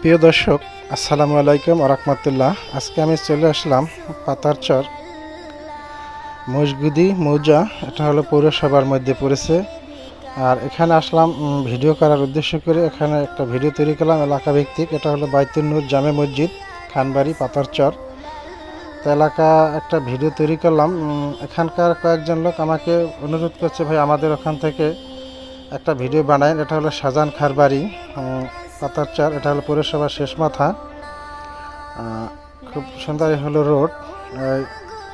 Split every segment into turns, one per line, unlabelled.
প্রিয় দর্শক, আসসালামু আলাইকুম রহমতুল্লাহ। আজকে আমি চলে আসলাম পাতারচর মসগুদি মৌজা, এটা হলো পৌরসভার মধ্যে পড়েছে। আর এখানে আসলাম ভিডিও করার উদ্দেশ্য করে এখানে একটা ভিডিও তৈরি করলাম এলাকা ভিত্তিক এটা হলো বাইতুন্নুর জামে মসজিদ, খানবাড়ি পাতারচর তো এলাকা একটা ভিডিও তৈরি করলাম। এখানকার কয়েকজন লোক আমাকে অনুরোধ করছে, ভাই, আমাদের ওখান থেকে একটা ভিডিও বানায় এটা হলো শাহজাহান খার বাড়ি চার, এটা হলো পৌরসভার শেষ মাথা। খুব সুন্দর হলো রোড।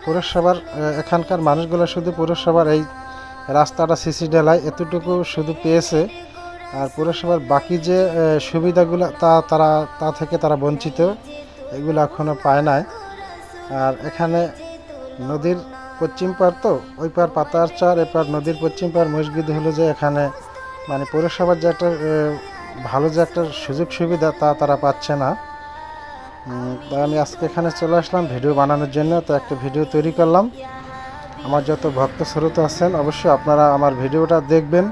পৌরসভার এখানকার মানুষগুলো শুধু পৌরসভার এই রাস্তাটা সিসি ঢালাই এতটুকু শুধু পেয়েছে। আর পৌরসভার বাকি যে সুবিধাগুলো তা তারা, তা থেকে তারা বঞ্চিত, এগুলো এখনও পায় নাই। আর এখানে নদীর পশ্চিম পার তো, ওই পার পাতার চার এপার নদীর পশ্চিম পার মসজিদ হলো যে এখানে মানে পৌরসভার যে একটা ভালো যে একটা সুযোগ সুবিধা তা তারা পাচ্ছে না। তাই আমি আজকে এখানে চলে আসলাম ভিডিও বানানোর জন্য। তো একটা ভিডিও তৈরি করলাম। আমার যত ভক্ত শ্রোতা আছেন, অবশ্যই আপনারা আমার ভিডিওটা দেখবেন।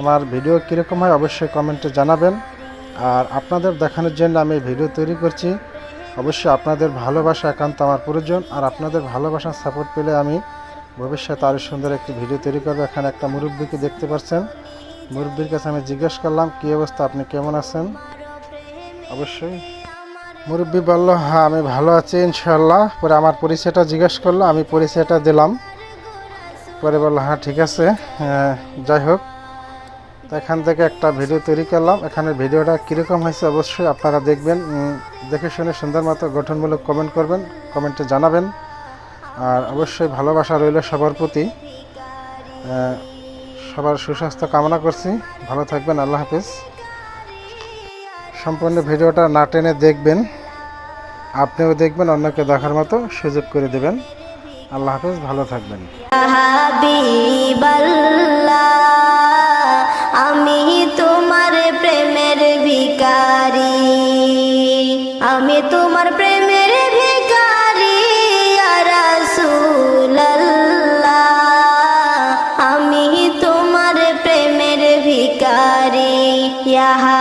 আমার ভিডিও কীরকম হয় অবশ্যই কমেন্টে জানাবেন। আর আপনাদের দেখানোর জন্য আমি ভিডিও তৈরি করছি। অবশ্যই আপনাদের ভালোবাসা একান্ত আমার প্রয়োজন। আর আপনাদের ভালোবাসার সাপোর্ট পেলে আমি ভবিষ্যতে আরও সুন্দর একটি ভিডিও তৈরি করব। এখানে একটা মুরব্বীকে দেখতে পাচ্ছেন। মুরব্বীর কাছে আমি জিজ্ঞেস করলাম কী অবস্থা? আপনি কেমন আছেন? অবশ্যই। মুরব্বী বলল হ্যাঁ আমি ভালো আছি ইনশাল্লাহ পরে আমার পরিচয়টা জিজ্ঞেস করল আমি পরিচয়টা দিলাম। পরে বলল হ্যাঁ ঠিক আছে যাই হোক। তো এখান থেকে একটা ভিডিও তৈরি করলাম। এখানে ভিডিওটা কীরকম হয়েছে অবশ্যই আপনারা দেখবেন। দেখে শুনে সুন্দর মতো গঠনমূলক কমেন্ট করবেন কমেন্টে জানাবেন। আর অবশ্যই ভালোবাসা রইল সবার প্রতি। সবার সুস্বাস্থ্য কামনা করছি। ভালো থাকবেন, আল্লাহ হাফিজ। সম্পূর্ণ ভিডিওটা না টেনে দেখবেন, আপনিও দেখবেন, অন্যকে দেখার মতো সুযোগ করে দেবেন। আল্লাহ হাফিজ, ভালো থাকবেন।
আমি তোমার প্রেমের ভিকারি আমি তোমার প্রেম ilaha